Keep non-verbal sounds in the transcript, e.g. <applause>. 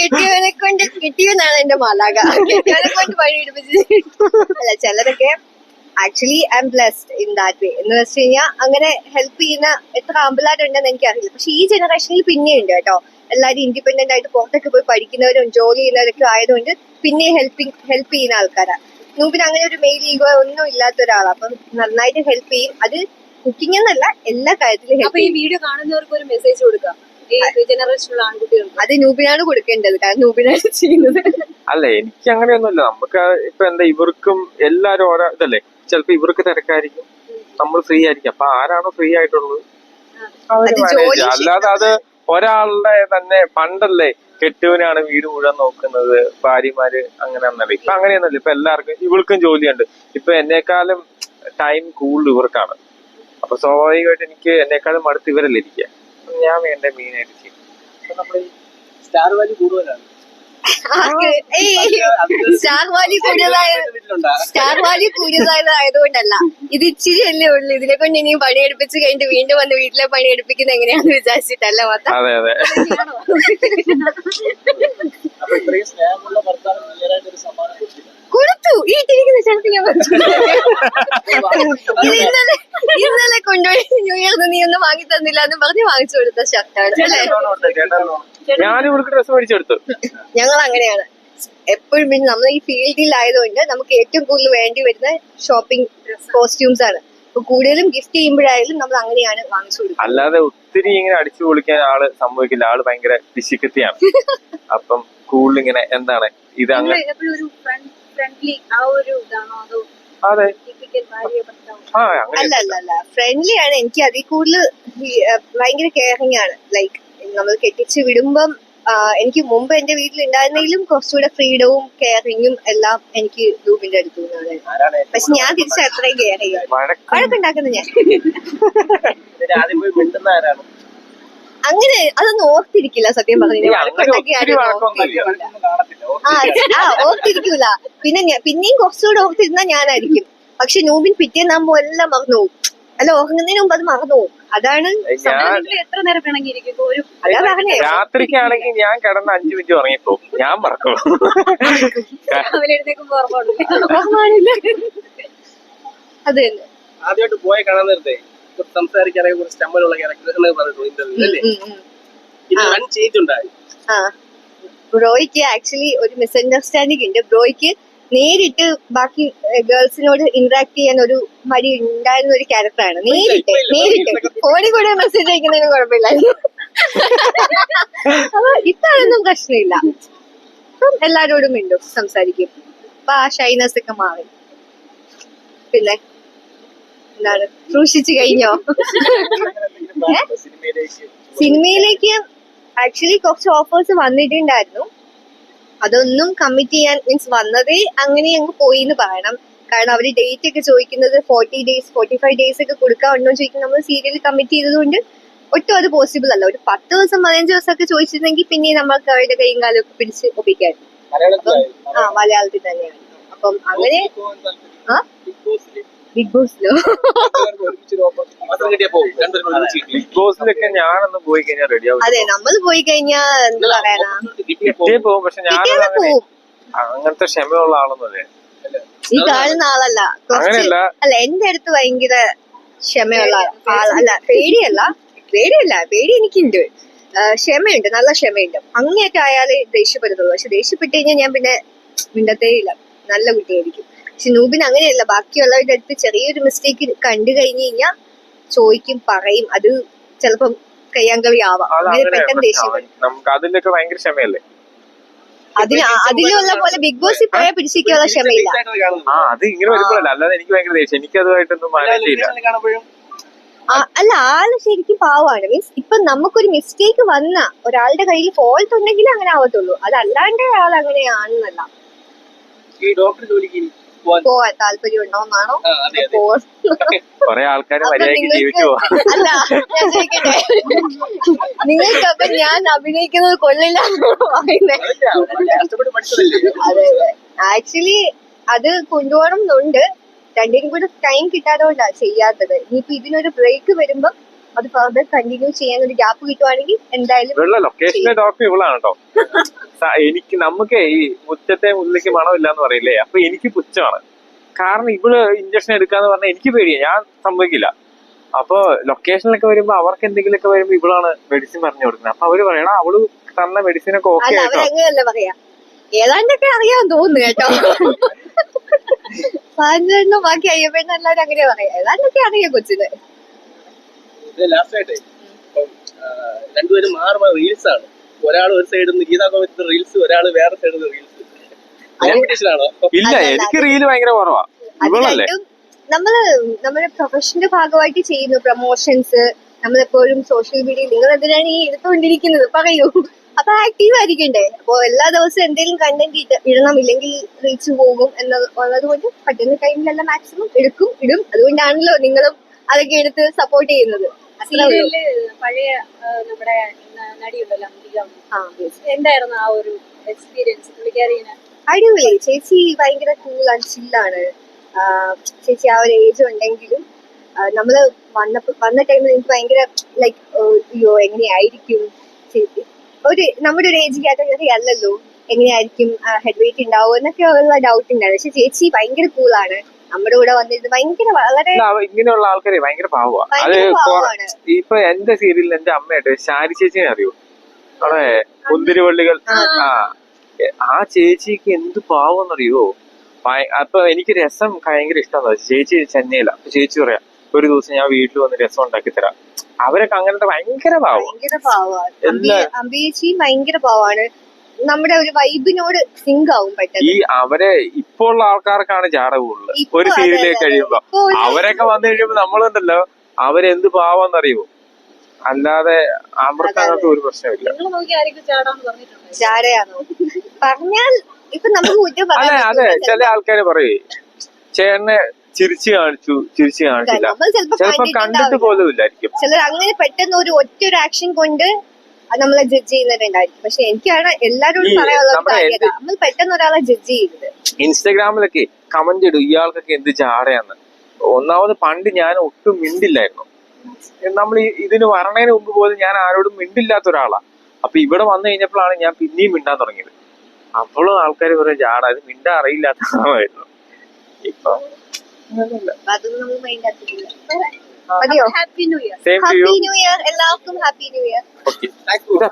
കെട്ടിയവനെ കൊണ്ട് കിട്ടിയെന്നാണ് എന്റെ മാലാക കെട്ടിയവനെ കൊണ്ട് വഴി അല്ല ചിലരൊക്കെ actually I am blessed in that way എന്ന് വെച്ച് കഴിഞ്ഞാൽ അങ്ങനെ ഹെൽപ്പ് ചെയ്യുന്ന എത്ര ആമ്പിളാരുണ്ടെന്ന് എനിക്കറിയില്ല. പക്ഷെ ഈ ജനറേഷനിൽ പിന്നെയുണ്ട് കേട്ടോ. എല്ലാവരും ഇൻഡിപെൻഡന്റ് ആയിട്ട് പുറത്തൊക്കെ പോയി പഠിക്കുന്നവരും ജോലി ചെയ്യുന്നവരൊക്കെ ആയതുകൊണ്ട് പിന്നെ ഹെൽപ്പിംഗ് ഹെൽപ്പ് ചെയ്യുന്ന ആൾക്കാരാ. നൂബിന് അങ്ങനെ ഒരു മെയിൽ ഈഗോ ഒന്നും ഇല്ലാത്ത ഒരാളാണ് അപ്പം നന്നായിട്ട് ഹെൽപ്പ് ചെയ്യും. അത് കുക്കിംഗ് എന്നല്ല എല്ലാ കാര്യത്തിലും ഈ ചെയ്യും. വീഡിയോ കാണുന്നവർക്ക് ഒരു മെസ്സേജ് കൊടുക്കാം. അത് നൂബിനാണ് കൊടുക്കേണ്ടത്. കാരണം നൂബിനാണ് ചെയ്യുന്നത്. അല്ല എനിക്ക് അങ്ങനെയൊന്നുമില്ല. നമുക്ക് ഇപ്പൊ എന്താ ഇവർക്കും എല്ലാരും ഓരോ ഇതല്ലേ? ചിലപ്പോ ഇവർക്ക് തിരക്കായിരിക്കും. നമ്മൾ ഫ്രീ ആയിരിക്കും. അപ്പൊ ആരാണോ ഫ്രീ ആയിട്ടുള്ളത്? അവർ അല്ലാതെ അത് ഒരാളുടെ തന്നെ പണ്ടല്ലേ കെട്ടുവിനാണ് വീട് മുഴുവൻ നോക്കുന്നത് ഭാര്യമാര് അങ്ങനെ അന്നല്ലേ ഇപ്പൊ അങ്ങനെയൊന്നുമില്ല. ഇപ്പൊ എല്ലാവർക്കും ഇവൾക്കും ജോലിയുണ്ട്. ഇപ്പൊ എന്നെക്കാളും ടൈം കൂടുതൽ ഇവർക്കാണ്. അപ്പൊ സ്വാഭാവികമായിട്ട് എനിക്ക് എന്നെക്കാളും അടുത്ത് ഇവരല്ലേ ഇരിക്കുക. ഞാൻ വേണ്ട മീൻ ആയിട്ട് ചെയ്യും. അപ്പൊ നമ്മൾ സ്റ്റാർ വാല്യൂ കൂടുതലാണ്. സ്റ്റാർ വാല്യൂ വീട്ടിലുണ്ടാ. സ്റ്റാർ വാല്യൂ ഇത് ഇച്ചിരി അല്ലേ ഉള്ളു. ഇതിനെ കൊണ്ട് ഇനിയും പണിയെടുപ്പിച്ച് കഴിഞ്ഞിട്ട് വീണ്ടും വന്ന് വീട്ടിലെ പണിയെടുപ്പിക്കുന്ന എങ്ങനെയാന്ന് വിചാരിച്ചിട്ടല്ല മാത്രം. അതെ അതെ. അപ്പൊ ഇത്രയും സ്നേഹമുള്ള ഭർത്താവ് ഒരു സമ്മാനം കൊടുത്തില്ല കൊടുത്തു. ഈ ഇട്ടിരിക്കുന്ന സ്ഥലത്ത് ഞാൻ. ഇത് ഇന്നലെ ഇന്നലെ കൊണ്ടുപോയി ന്യൂ ഇയർ നീ ഒന്നും വാങ്ങി തന്നില്ല എന്ന് പറഞ്ഞ് വാങ്ങിച്ചു കൊടുത്ത ഷർട്ടാണ് അല്ലേ? ഞാൻ ഇവർക്ക് ഡ്രസ്സ് മേടിച്ചെടുത്തു ഞങ്ങൾ അങ്ങനെയാണ്. എപ്പോഴും പിന്നെ നമ്മൾ ഈ ഫീൽഡിൽ ആയതുകൊണ്ട് നമുക്ക് ഏറ്റവും കൂടുതൽ വേണ്ടി വരുന്ന ഷോപ്പിംഗ് കോസ്റ്റ്യൂംസ് ആണ്. കൂടുതലും ഗിഫ്റ്റ് ചെയ്യുമ്പോഴായാലും നമ്മൾ അങ്ങനെയാണ് വാങ്ങിച്ചു കൊടുക്കുന്നത്. അല്ലാതെ ഒത്തിരി ഇങ്ങനെ അടിച്ചു പൊളിക്കാൻ ആൾ സംഭവിക്കില്ല. ആൾ ഭയങ്കര പിശുക്കത്തിയാണ് <laughs> അപ്പം കൂടുതൽ ഇങ്ങനെ എന്താണ് ഇത് അങ്ങനെ ഫ്രണ്ട്ലി ആ ഒരു ഇതാണോ അതോ അതെ. അല്ല അല്ല ഫ്രണ്ട്ലി ആണ്. എനിക്ക് അതിൽ കൂടുതൽ ഭയങ്കര കെയറിങ് ആണ്. ലൈക്ക് നമ്മൾ കെട്ടിച്ച് വിടുമ്പം എനിക്ക് മുമ്പ് എന്റെ വീട്ടിൽ ഉണ്ടായിരുന്നെങ്കിലും കുറച്ചുകൂടെ ഫ്രീഡവും കെയറിങ്ങും എല്ലാം എനിക്ക് ലൂബിന്റെ അടുത്ത് നിന്നാണ്. പക്ഷെ ഞാൻ തിരിച്ച് അത്രയും കെയർ ചെയ്യാം വഴക്ക് വഴക്കുണ്ടാക്കുന്ന ഞാൻ. അങ്ങനെ അതൊന്നും ഓർത്തിരിക്കില്ല സത്യം പറഞ്ഞു. ആ ഓർത്തിരിക്കൂല. പിന്നെ ഞാൻ പിന്നെയും കുറച്ചുകൂടെ ഓർത്തിരുന്ന ഞാനായിരിക്കും. പക്ഷെ നൂബിൻ പിറ്റേന്നാകുമ്പോ എല്ലാം മറന്നു പോകും അല്ല ഓർക്കുന്നതിന് മുമ്പ് അത് മറന്നു പോകും അതാണ് എത്ര നേരം പറഞ്ഞേ. രാത്രിക്കാണെങ്കിൽ ഞാൻ കിടന്ന് അഞ്ചു മിനിറ്റ് ഉറങ്ങിപ്പോ ഞാൻ മറക്കും. അതെ തന്നെ. ആദ്യമായിട്ട് പോയ കാണാൻ നേരത്തെ സംസാരിക്കാനൊക്കെ കുറച്ച് ചമ്മലുള്ള ക്യാരക്ടർ എന്ന് പറഞ്ഞിട്ടു ഇന്റർവ്യൂ അല്ലേ. ഇത് വൺ ചേഞ്ച് ഉണ്ടായി. ബ്രോയ്ക്ക് ആക്ച്വലി ഒരു മിസ്അണ്ടർസ്റ്റാൻഡിംഗ് ഉണ്ട്. ബ്രോയ്ക്ക് നേരിട്ട് ബാക്കി ഗേൾസിനോട് ഇന്ററാക്ട് ചെയ്യാൻ ഒരു മടി ഉണ്ടായിരുന്ന ഒരു ക്യാരക്ടറാണ് നേരിട്ട്. നേരിട്ട്. ഫോണിൽ കൂടെ മെസ്സേജ് അയക്കുന്നതിന് കുഴപ്പമില്ലായിരുന്നു. അപ്പൊ ഇപ്പൊ പ്രശ്നമില്ല. അപ്പം എല്ലാരോടും മിണ്ടും സംസാരിക്കും. അപ്പൊ ആ ഷൈനസ് ഒക്കെ മാറി. പിന്നെ എന്താണ്? സൂക്ഷിച്ചു കഴിഞ്ഞോ? <laughs> സിനിമയിലേക്ക് ആക്ച്വലി കുറച്ച് ഓഫേഴ്സ് വന്നിട്ടുണ്ടായിരുന്നു. അതൊന്നും കമ്മിറ്റ് ചെയ്യാൻ മീൻസ് വന്നതേ അങ്ങനെ അങ്ങ് പോയി എന്ന് പറയണം. കാരണം അവർ ഡേറ്റ് ഒക്കെ ചോദിക്കുന്നത് forty days forty five days ഒക്കെ കൊടുക്കാറുണ്ടോ എന്ന് ചോദിക്കുന്നത് നമ്മൾ സീരിയൽ കമ്മിറ്റ് ചെയ്തതുകൊണ്ട് ഒട്ടും അത് പോസിബിൾ അല്ല. ഒരു പത്ത് ദിവസം പതിനഞ്ച് ദിവസം ഒക്കെ ചോദിച്ചിരുന്നെങ്കിൽ പിന്നെ നമ്മൾക്ക് അവരുടെ കൈയും കാലും ഒക്കെ പിടിച്ച് ഒപ്പിക്കായിരുന്നു അപ്പം ആ മലയാളത്തിൽ തന്നെയാണ്. അപ്പം അങ്ങനെ ആ? ബിഗ് ബോസിലോ. ബിഗ് ബോസിലൊക്കെ ഞാനൊന്ന് പോയി കഴിഞ്ഞാൽ റെഡി ആവും അതെ നമ്മൾ പോയി കഴിഞ്ഞാൽ എന്താ പറയാനാ? പോകും. പോകും പക്ഷെ ഞാൻ കിട്ടിയാൽ അങ്ങനെ പോവും അങ്ങനത്തെ ക്ഷമയുള്ള ആളൊന്നുമല്ലേ ഈ കാണുന്ന ആളല്ല. കുറച്ച് അങ്ങനെയല്ല. അല്ല എന്റെ അടുത്ത് ഭയങ്കര ക്ഷമയുള്ള ആളാ- അല്ല പേടിയല്ല. പേടിയല്ല. പേടി എനിക്കുണ്ട്. ആ, ക്ഷമയുണ്ട്. നല്ല ക്ഷമയുണ്ട്. അങ്ങനെയൊക്കെ ആയാലേ ദേഷ്യപ്പെടുത്തുള്ളൂ. പക്ഷെ ദേഷ്യപ്പെട്ട് കഴിഞ്ഞാൽ ഞാൻ പിന്നെ മിണ്ടത്തേ ഇല്ല നല്ല കുട്ടിയായിരിക്കും. പക്ഷെ നൂബിന് അങ്ങനെയല്ല. ബാക്കിയുള്ളവരുടെ അടുത്ത് ചെറിയൊരു മിസ്റ്റേക്ക് കണ്ടു കഴിഞ്ഞു കഴിഞ്ഞാൽ ചോദിക്കും പറയും. അത് ചിലപ്പം കയ്യാങ്കളി ആവാം. പെട്ടെന്ന് നമുക്ക് അതിലൊക്കെ ഭയങ്കര ക്ഷമയല്ലേ? അതിന് അതിലുള്ള പോലെ ബിഗ് ബോസിൽ പോയാൽ പിടിച്ചിരിക്കാനുള്ള ക്ഷമയില്ല. അത് ഇങ്ങനെ വരുമ്പോഴല്ല. അല്ലാതെ എനിക്ക് ഭയങ്കര ദേഷ്യം. എനിക്ക് അതുമായിട്ടൊന്നും മാനേജ് ചെയ്യില്ല. അല്ല ആൾ ശരിക്കും പാവാണ് മീൻസ് ഇപ്പൊ നമുക്കൊരു മിസ്റ്റേക്ക് വന്ന ഒരാളുടെ കയ്യിൽ ഫോൾട്ട് ഉണ്ടെങ്കിൽ അങ്ങനെ ആവത്തുള്ളൂ. അതല്ലാണ്ട് അയാൾ അങ്ങനെയാണെന്നല്ല. ഈ ഡോക്ടർ ജോലിക്ക് പോവാൻ താല്പര്യം ഉണ്ടോന്നാണോ കുറെ മര്യാദയ്ക്ക് ജീവിച്ചു അല്ല ഞാൻ ചോദിക്കട്ടെ? നിങ്ങൾക്ക് അപ്പൊ ഞാൻ അഭിനയിക്കുന്നത് കൊള്ളില്ല പറയുന്നേ? കഷ്ടപ്പെട്ട് പഠിച്ചതല്ലേ? അതെ അതെ. ആക്ച്വലി അത് കൊണ്ടുപോകണം എന്നുണ്ട് രണ്ടിനും കൂടെ ടൈം കിട്ടാതെ ചെയ്യാത്തത്. ഇനിയിപ്പോ ഇതിനൊരു ബ്രേക്ക് വരുമ്പോ അത് ഫർദർ കണ്ടിന്യൂ ചെയ്യാൻ ഒരു ഗ്യാപ്പ് കിട്ടുവാണെങ്കിൽ എന്തായാലും ലൊക്കേഷനിലെ ഡോക്ടർ ഇവളാണ് കേട്ടോ എനിക്ക് നമുക്ക് ഈ മുറ്റത്തെ മുല്ലയ്ക്ക് മണമില്ല എന്ന് പറയില്ലേ? അപ്പൊ എനിക്ക് പുച്ഛമാണ്. കാരണം ഇവൾ ഇഞ്ചക്ഷൻ എടുക്കാന്ന് പറഞ്ഞാൽ എനിക്ക് പേടിയാ. ഞാൻ സംഭവിക്കില്ല. അപ്പൊ ലൊക്കേഷനിലൊക്കെ വരുമ്പോ അവർക്ക് എന്തെങ്കിലുമൊക്കെ വരുമ്പോ ഇവളാണ് മെഡിസിൻ പറഞ്ഞു കൊടുക്കുന്നത്. അപ്പൊ അവർ പറയണ അവൾ തന്ന മെഡിസിൻ ഒക്കെ ഓക്കെ ഏതാണ്ടൊക്കെ അറിയാൻ തോന്നുന്നു കേട്ടോ. <laughs> പാഞ്ചെണ്ണും ബാക്കി അയ്യപ്പെണ്ണും എല്ലാവരും അങ്ങനെ പറയാ. ഏതാണ്ടൊക്കെ അറിയാം കൊച്ചിന്. ഇത് ലാസ്റ്റ് ആയിട്ട്. ഇപ്പം ആ, രണ്ടുപേരും മാറി മാറി റീൽസ് ആണ്. ഒരാൾ ഒരു സൈഡിൽ നിന്ന് ഗീതാ കോമറ്റ് റീൽസ് ഒരാൾ വേറെ സൈഡിൽ നിന്ന് റീൽസ് കോമ്പറ്റീഷൻ ആണോ? ഇല്ല എനിക്ക് റീൽ ഭയങ്കര കുറവാ. ഇവളല്ലേ? നമ്മൾ നമ്മുടെ പ്രൊഫഷന്റെ ഭാഗമായിട്ട് ചെയ്യുന്നു പ്രൊമോഷൻസ് നമ്മളെപ്പോഴും സോഷ്യൽ മീഡിയയിൽ നിങ്ങൾ എന്തിനാണ് ഈ എടുത്തുകൊണ്ടിരിക്കുന്നത്? പറയൂ. അപ്പൊ ആക്റ്റീവ് ആയിരിക്കണ്ടേ? അപ്പൊ എല്ലാ ദിവസവും എന്തെങ്കിലും കണ്ടന്റ് ഇടണം ഇല്ലെങ്കിൽ റീച്ച് പോകും എന്നുള്ളത് കൊണ്ട് പറ്റുന്ന ടൈമിലെല്ലാം മാക്സിമം എടുക്കും ഇടും. അതുകൊണ്ടാണല്ലോ നിങ്ങളും അതൊക്കെ എടുത്ത് സപ്പോർട്ട് ചെയ്യുന്നത്. സീരിയലിൽ പഴയ നമ്മുടെ നടിയുണ്ടല്ലോ എന്തായിരുന്നു ആ ഒരു എക്സ്പീരിയൻസ് പുള്ളിക്കാരിനെ അടിപൊളി. ചേച്ചി ഭയങ്കര കൂളാണ് ചില്ലാണ് ചേച്ചി ആ ഒരു ഏജ് ഉണ്ടെങ്കിലും നമ്മൾ വന്നപ്പോ വന്ന ടൈമിൽ എനിക്ക് ഭയങ്കര ലൈക്ക് അയ്യോ എങ്ങനെയായിരിക്കും? ചേച്ചി ഒരു നമ്മുടെ ഒരു ഏജ് കാറ്റഗറി അല്ലല്ലോ. എങ്ങനെയായിരിക്കും ഹെഡ് വെയിറ്റ് ഉണ്ടാവുമോ എന്നൊക്കെ ഉള്ള ഡൗട്ട് ഉണ്ടായിരുന്നു പക്ഷെ ചേച്ചി ഭയങ്കര കൂളാണ് നമ്മുടെ കൂടെ വന്നിരുന്നു ഭയങ്കര വളരെ ഇങ്ങനെയുള്ള ആൾക്കാരെ ഭയങ്കര പാവമാണ് അത് ഇപ്പൊ എന്റെ സീരിയലിൽ എന്റെ അമ്മയായിട്ട് ശാരി ചേച്ചിനെ അറിയൂ? അവിടെ മുന്തിരിവള്ളികൾ ആ. ആ. ചേച്ചിക്ക് എന്ത് പാവെന്നറിയോ അറിയോ അപ്പൊ എനിക്ക് രസം ഭയങ്കര ഇഷ്ടമാണ് ചേച്ചി ചെന്നൈയില. അപ്പൊ ചേച്ചി പറയാ ഒരു ദിവസം ഞാൻ വീട്ടിൽ വന്ന് രസം ഉണ്ടാക്കി തരാം. അവരൊക്കെ അങ്ങനത്തെ ഭയങ്കര പാവം. ഭയങ്കര പാവമാണ് ഭയങ്കര പാവമാണ്. നമ്മുടെ ഒരു വൈബിനോട് സിങ്ക് ആവും പെട്ടെന്ന്. ഈ അവരെ ഇപ്പോ ഉള്ള ആൾക്കാർക്കാണ് ജാടകമുള്ളത് ഇപ്പൊ ഒരു സീരിയലിലേക്ക് അതെ, കഴിയുമ്പോ. ഇപ്പൊ ഒരു- അവരൊക്കെ വന്നു കഴിയുമ്പോ നമ്മളുണ്ടല്ലോ അവരെന്ത് പാവാന്നറിയോ അല്ലാതെ അവർക്ക് അങ്ങനത്തെ ഒരു പ്രശ്നമില്ല. നിങ്ങൾ നോക്കി ആരെങ്കിലും ചാടാന്ന് പറഞ്ഞാൽ ഇപ്പൊ നമുക്ക് കുറ്റം അല്ലെ പറയാൻ അതെ പറ്റൂല. ചില ആൾക്കാര് പറയേ ചേട്ടനെ ചിരിച്ചു കാണിച്ചു ചിരിച്ചു കാണിച്ചില്ല. നമ്മൾ ചിലപ്പോ ചിലപ്പോ കണ്ടിട്ട് കണ്ടിട്ടുണ്ടാവില്ല പോലും ഇല്ലായിരിക്കും ചിലർ അങ്ങനെ പെട്ടെന്ന് ഒരു ഒറ്റ ഒരു ആക്ഷൻ കൊണ്ട് നമ്മളെ ജഡ്ജ് ചെയ്യുന്നവരുണ്ടായിരിക്കും പക്ഷെ എനിക്കാണ് എല്ലാരോടും പറയാനുള്ള ഒരു നമ്മൾ പെട്ടെന്ന് ഒരാളെ ജഡ്ജ് ചെയ്യരുത് ഇൻസ്റ്റാഗ്രാമിലൊക്കെ കമന്റ് ഇടും. ഇയാൾക്കൊക്കെ എന്ത് ചാടയാന്ന് ഒന്നാമത് പണ്ട് ഞാൻ ഒട്ടും മിണ്ടില്ലായിരുന്നു. നമ്മൾ ഇതിന് വരണേന് മുമ്പ് പോലും ഞാൻ ആരോടും മിണ്ടില്ലാത്ത ഒരാളാ. അപ്പൊ ഇവിടെ വന്നു കഴിഞ്ഞപ്പോഴാണ് ഞാൻ പിന്നെയും മിണ്ടാൻ തുടങ്ങിയത്. അപ്പോഴും ആൾക്കാർ പറയും ചാടാ അത് മിണ്ടാൻ അറിയില്ലാത്ത ആളായിരുന്നു. ഇപ്പൊ അതൊന്നും നമ്മൾ മൈൻഡ് ആക്കുന്നില്ല മതിയോ happy new year same to you happy new year എല്ലാവർക്കും ഹാപ്പി ന്യൂ ഇയർ ഓക്കെ